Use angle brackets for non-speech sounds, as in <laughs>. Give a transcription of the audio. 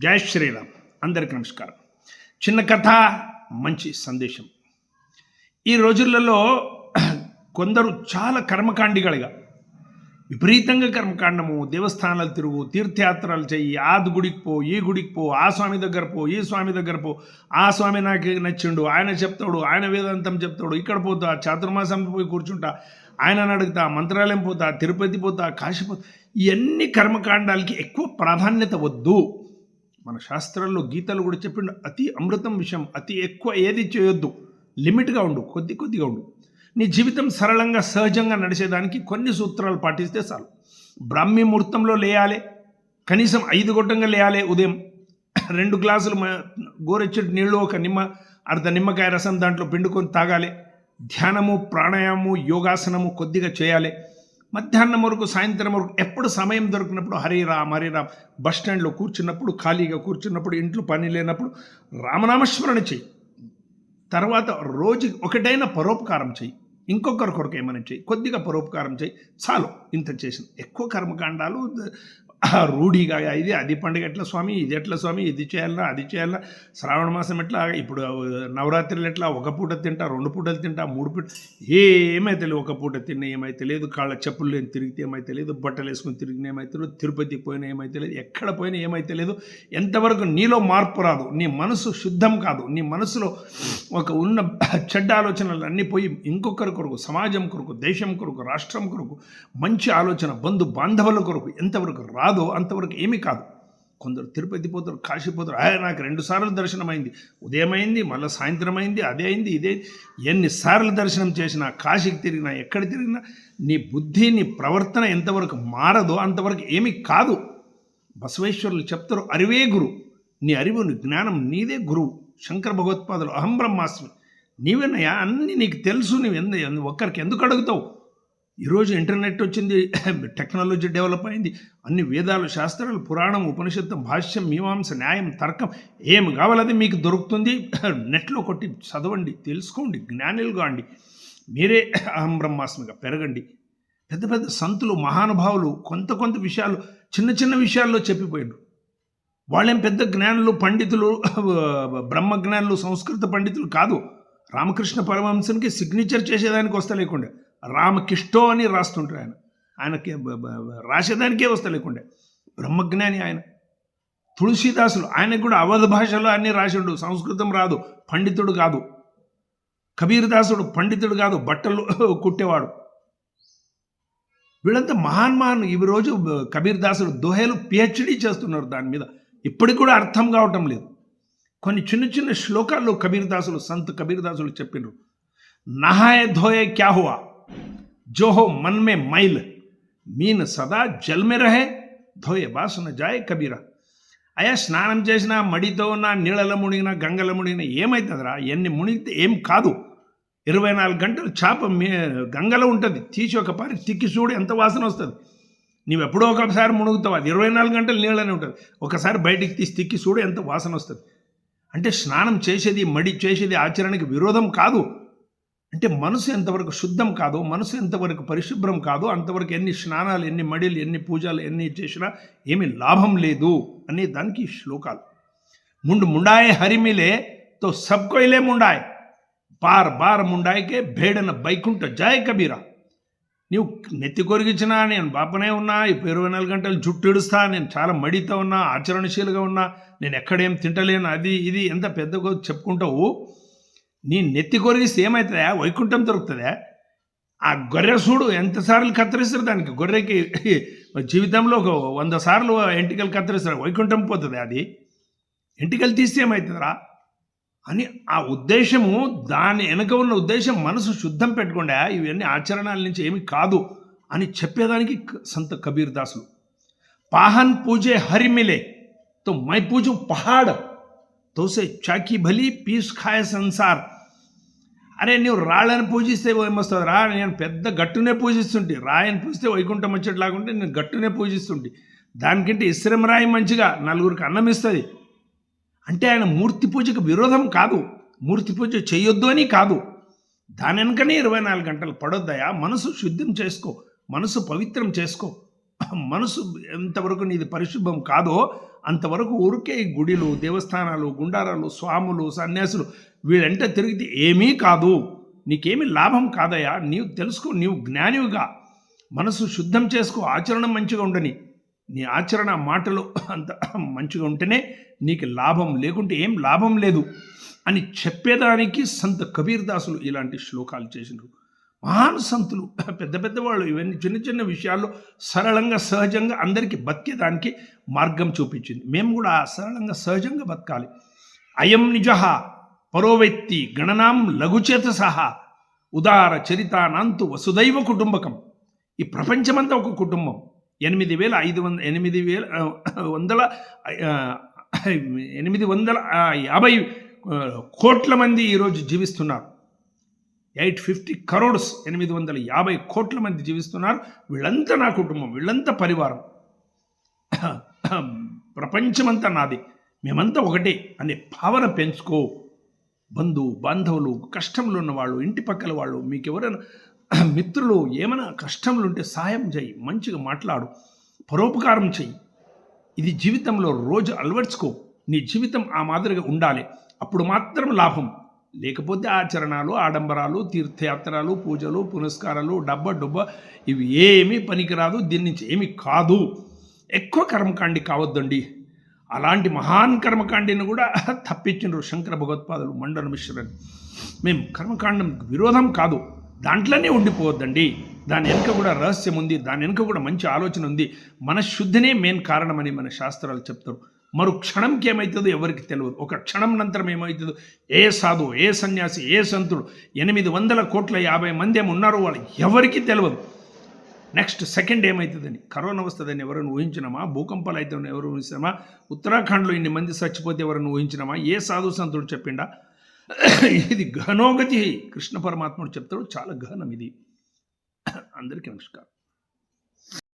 జై శ్రీరామ్. అందరికీ నమస్కారం. చిన్న కథ మంచి సందేశం. ఈ రోజులలో కొందరు చాలా కర్మకాండిగలుగా విపరీతంగా కర్మకాండము దేవస్థానాలు తిరుగు తీర్థయాత్రలు చెయ్యి ఆ గుడికి పో ఈ గుడికి పో ఆ స్వామి దగ్గర పో ఈ స్వామి దగ్గర పో ఆ స్వామి నాకు నచ్చిండు ఆయన చెప్తాడు ఆయన వేదాంతం చెప్తాడు ఇక్కడ పోతా చాతుర్మాసం పోయి కూర్చుంటా ఆయనను అడుగుతా మంత్రాలయం పోతా తిరుపతి పోతా కాశీ పోతా ఇవన్నీ కర్మకాండాలకి ఎక్కువ ప్రాధాన్యత వద్దు. మన శాస్త్రాల్లో గీతలు కూడా చెప్పిండు అతి అమృతం విషయం అతి ఎక్కువ ఏది చేయొద్దు. లిమిట్గా ఉండు కొద్ది కొద్దిగా ఉండు. నీ జీవితం సరళంగా సహజంగా నడిచేదానికి కొన్ని సూత్రాలు పాటిస్తే చాలు. బ్రాహ్మీ ముహూర్తంలో లేయాలి కనీసం ఐదు గొట్టంగా లేయాలి ఉదయం. రెండు గ్లాసులు గోరెచ్చటి నీళ్ళు ఒక నిమ్మ అర్ధ నిమ్మకాయ రసం దాంట్లో పిండుకొని తాగాలి. ధ్యానము ప్రాణాయామము యోగాసనము కొద్దిగా చేయాలి. మధ్యాహ్నం వరకు సాయంత్రం వరకు ఎప్పుడు సమయం దొరికినప్పుడు హరిరామ్ హరిరామ్ బస్ స్టాండ్లో కూర్చున్నప్పుడు ఖాళీగా కూర్చున్నప్పుడు ఇంట్లో పని లేనప్పుడు రామనామస్మరణ చెయ్యి. తర్వాత రోజుకి ఒకటైనా పరోపకారం చెయ్యి. ఇంకొకరి కొరకు ఏమైనా చెయ్యి. కొద్దిగా పరోపకారం చెయ్యి. చాలు ఇంత చేసిన ఎక్కువ కర్మకాండాలు రూఢిగా ఇది అది పండుగ ఎట్లా స్వామి? ఇది ఎట్లా స్వామి? ఇది చేయాలన్నా అది చేయాలన్నా శ్రావణ మాసం ఎట్లా? ఇప్పుడు నవరాత్రులు ఎట్లా? ఒక పూట తింటా రెండు పూటలు తింటా మూడు పూట ఏమైతే లేదు ఒక పూట తిన్న ఏమైతే లేదు కాళ్ళ చెప్పులు లేని తిరిగితే ఏమైతే లేదు బట్టలు వేసుకుని తిరిగిన ఏమైతే లేదు తిరుపతికి పోయినా ఏమైతే లేదు ఎక్కడ పోయినా ఏమైతే లేదు ఎంతవరకు నీలో మార్పు రాదు. నీ మనసు శుద్ధం కాదు. నీ మనసులో ఒక ఉన్న చెడ్డ ఆలోచనలు అన్నీ పోయి ఇంకొకరి కొరకు సమాజం కొరకు దేశం కొరకు రాష్ట్రం కొరకు మంచి ఆలోచన బంధు బాంధవుల కొరకు ఎంతవరకు రాదు. అంతవరకు ఏమీ కాదు. కొందరు తిరుపతి పోతారు కాశీ పోతారు. ఆయన నాకు రెండు సార్లు దర్శనం అయింది మళ్ళీ సాయంత్రం అయింది అదే అయింది. ఇదే ఎన్నిసార్లు దర్శనం చేసినా కాశీకి తిరిగినా ఎక్కడ తిరిగినా నీ బుద్ధి నీ ప్రవర్తన ఎంతవరకు మారదో అంతవరకు ఏమీ కాదు. బసవేశ్వరులు చెప్తారు అరివే గురు. నీ అరివు నీ జ్ఞానం నీదే గురువు. శంకర భగవత్పాదులు అహం బ్రహ్మాస్మి. నీవేనయ్యా అన్నీ నీకు తెలుసు నువ్వు ఎందు ఒక్కరికి ఎందుకు అడుగుతావు? ఈరోజు ఇంటర్నెట్ వచ్చింది <coughs> టెక్నాలజీ డెవలప్ అయింది అన్ని వేదాలు శాస్త్రాలు పురాణం ఉపనిషత్తు భాష్యం మీమాంస న్యాయం తర్కం ఏం కావాలది మీకు దొరుకుతుంది? <coughs> నెట్లో కొట్టి చదవండి తెలుసుకోండి జ్ఞానులు కాండి మీరే <coughs> అహం బ్రహ్మాస్మిగా పెరగండి. పెద్ద పెద్ద సంతులు మహానుభావులు కొంత కొంత విషయాలు చిన్న చిన్న విషయాల్లో చెప్పిపోయారు వాళ్ళేం పెద్ద జ్ఞానులు పండితులు బ్రహ్మజ్ఞానులు సంస్కృత పండితులు కాదు. రామకృష్ణ పరమహంసనికి సిగ్నేచర్ చేసేదానికి వస్తలేకుండే. రామకిష్టో అని రాస్తుంటారు ఆయన. ఆయనకి రాసేదానికే వస్తలేకుండే బ్రహ్మజ్ఞాని ఆయన. తులసీదాసులు ఆయనకు కూడా అవధ భాషలో అన్ని రాసిండు. సంస్కృతం రాదు పండితుడు కాదు. కబీర్దాసుడు పండితుడు కాదు బట్టలు కుట్టేవాడు. వీళ్ళంతా మహాన్ మహాన్. ఈ రోజు కబీర్దాసుడు దోహేలు పిహెచ్డి చేస్తున్నారు దాని మీద. ఇప్పటికి కూడా అర్థం కావటం లేదు. కొన్ని చిన్న చిన్న శ్లోకాల్లో కబీర్దాసులు సంత్ కబీర్దాసులు చెప్పినారు నహాయే ధోయే క్యా హువా? जो हो मन में मैल मीन సదా జల్ మే రహే ధోయే బాసున జాయ్ కబీరా అయ్యా స్నానం చేసినా మడితో ఉన్న నీళ్ళలో మునిగినా గంగలో మునిగినా ఏమవుతుందిరా ఎన్ని మునిగితే ఏం కాదు ఇరవై నాలుగు గంటలు చేప మీ గంగలో ఉంటుంది తీసి ఒక పారి తిక్కి చూడు ఎంత వాసన వస్తుంది నీవు ఎప్పుడో ఒకసారి మునుగుతావు అది ఇరవై నాలుగు గంటలు నీళ్ళనే ఉంటుంది ఒకసారి బయటికి తీసి తిక్కి చూడు ఎంత వాసన వస్తుంది అంటే స్నానం చేసేది మడి చేసేది ఆచరణకి విరోధం కాదు అంటే మనసు ఎంతవరకు శుద్ధం కాదో మనసు ఎంతవరకు పరిశుభ్రం కాదో అంతవరకు ఎన్ని స్నానాలు ఎన్ని మడిలు ఎన్ని పూజలు ఎన్ని చేసినా ఏమి లాభం లేదు అనే దానికి శ్లోకాలు. ముండు ముండాయే హరిమిలే తో సబ్కోయిలే ముండాయ్. బార్ బార్ ముండాయికే భేడన బైకుంఠ జాయ్ కబీరా. నీవు నెత్తి కొరిగించినా నేను బాపనే ఉన్నా ఇప్పుడు ఇరవై నాలుగు గంటలు జుట్టు ఇడుస్తా నేను చాలా మడితో ఉన్నా ఆచరణశీలుగా ఉన్నా నేను ఎక్కడేం తింటలేను అది ఇది ఎంత పెద్దగా చెప్పుకుంటావు. నీ నెత్తి కొరిగిస్తే ఏమవుతుందా వైకుంఠం దొరుకుతుందా? ఆ గొర్రె చూడు ఎంతసార్లు కత్తిరిస్తారు దానికి? గొర్రెకి జీవితంలో ఒక వంద సార్లు ఎంటికలు కత్తిరిస్తారు. వైకుంఠం పోతుంది అది. ఎంటికలు తీస్తే ఏమవుతుందిరా అని ఆ ఉద్దేశము దాని వెనక ఉన్న ఉద్దేశం మనసు శుద్ధం పెట్టుకుండా ఇవన్నీ ఆచరణల నుంచి ఏమి కాదు అని చెప్పేదానికి సంత కబీర్ దాసులు. పాహన్ పూజే హరిమిలే తో my puja Pahad. తోసే చాకి భలి piece ఖాయ Samsar అరే నువ్వు రాళ్ళని పూజిస్తే ఏమొస్తుంది రా నేను పెద్ద గట్టునే పూజిస్తుంటే రాయని పూజిస్తే వైకుంఠం వచ్చేట్లాగుంటే నేను గట్టునే పూజిస్తుంటే దానికంటే ఇస్రం రాయి మంచిగా నలుగురికి అన్నం ఇస్తుంది అంటే ఆయన మూర్తి పూజకు విరోధం కాదు మూర్తి పూజ చేయొద్దు అని కాదు. దాని వెనుకనే ఇరవై నాలుగు గంటలు పడొద్దయా? మనసు శుద్ధం చేసుకో మనసు పవిత్రం చేసుకో. మనసు ఎంతవరకు నీది పరిశుభ్రం కాదో అంతవరకు ఊరికే గుడిలు దేవస్థానాలు గుండారాలు స్వాములు సన్యాసులు వీళ్ళంటే తిరిగితే ఏమీ కాదు. నీకేమీ లాభం కాదయా నీవు తెలుసుకో నీవు జ్ఞానివిగా. మనసు శుద్ధం చేసుకో ఆచరణ మంచిగా ఉండని. నీ ఆచరణ మాటలు అంత మంచిగా ఉంటేనే నీకు లాభం లేకుంటే ఏం లాభం లేదు అని చెప్పేదానికి సంత కబీర్ దాసులు ఇలాంటి శ్లోకాలు చేసినారు. మహాన్ సంతులు పెద్ద పెద్ద వాళ్ళు ఇవన్నీ చిన్న చిన్న విషయాల్లో సరళంగా సహజంగా అందరికీ బతికేదానికి మార్గం చూపించింది. మేము కూడా సరళంగా సహజంగా బతకాలి. అయం నిజ పరోవెత్తి గణనాం లఘుచేత సహా ఉదార చరితానాంతు వసుదైవ కుటుంబకం. ఈ ప్రపంచమంతా ఒక కుటుంబం. ఎనిమిది వేల ఐదు వంద ఎనిమిది వేల వందల ఎనిమిది వందల యాభై కోట్ల మంది ఈరోజు జీవిస్తున్నారు. ఎయిట్ ఫిఫ్టీ కరోడ్స్ ఎనిమిది వందల యాభై కోట్ల మంది జీవిస్తున్నారు. వీళ్ళంతా నా కుటుంబం వీళ్ళంతా పరివారం. ప్రపంచమంతా నాది. మేమంతా ఒకటే అనే భావన పెంచుకో. బంధు బాంధవులు కష్టంలో ఉన్న వాళ్ళు ఇంటి పక్కల వాళ్ళు మీకు ఎవరైనా మిత్రులు ఏమైనా కష్టంలో ఉంటే సాయం చేయి మంచిగా మాట్లాడు పరోపకారం చెయ్యి. ఇది జీవితంలో రోజు అలవర్చుకో. నీ జీవితం ఆ మాదిరిగా ఉండాలి. అప్పుడు మాత్రం లాభం. లేకపోతే ఆచరణలు ఆడంబరాలు తీర్థయాత్రలు పూజలు పునస్కారాలు డబ్బ డుబ్బ ఇవి ఏమీ పనికిరాదు దీని నుంచి ఏమి కాదు. ఎక్కువ కర్మకాండి కావద్దండి. అలాంటి మహాన్ కర్మకాండిని కూడా <laughs> తప్పించినారు శంకర భగవత్పాదులు మండల మిశ్రని. మేము కర్మకాండం విరోధం కాదు. దాంట్లోనే ఉండిపోవద్దండి. దాని వెనుక కూడా రహస్యం ఉంది దాని వెనుక కూడా మంచి ఆలోచన ఉంది. మన శుద్ధినే మెయిన్ కారణమని మన శాస్త్రాలు చెప్తారు. మరు క్షణంకి ఏమవుతుందో ఎవరికి తెలియదు ఒక క్షణం నంతరం ఏమవుతుందో ఏ సాధు ఏ సన్యాసి ఏ సంతుడు ఎనిమిది వందల కోట్ల యాభై మంది ఏమి వాళ్ళు ఎవరికి తెలియదు నెక్స్ట్ సెకండ్ ఏమవుతుందని కరోనా వస్తుందని ఎవరైనా ఊహించినామా? భూకంపాలు అవుతుందని ఎవరు ఊహించినామా? ఉత్తరాఖండ్లో ఇన్ని మంది చచ్చిపోతే ఎవరైనా ఊహించినామా? ఏ సాధు సంతుడు చెప్పిండా? ఇది ఘనోగతి. కృష్ణ పరమాత్ముడు చెప్తాడు. చాలా ఘనం ఇది. అందరికీ నమస్కారం.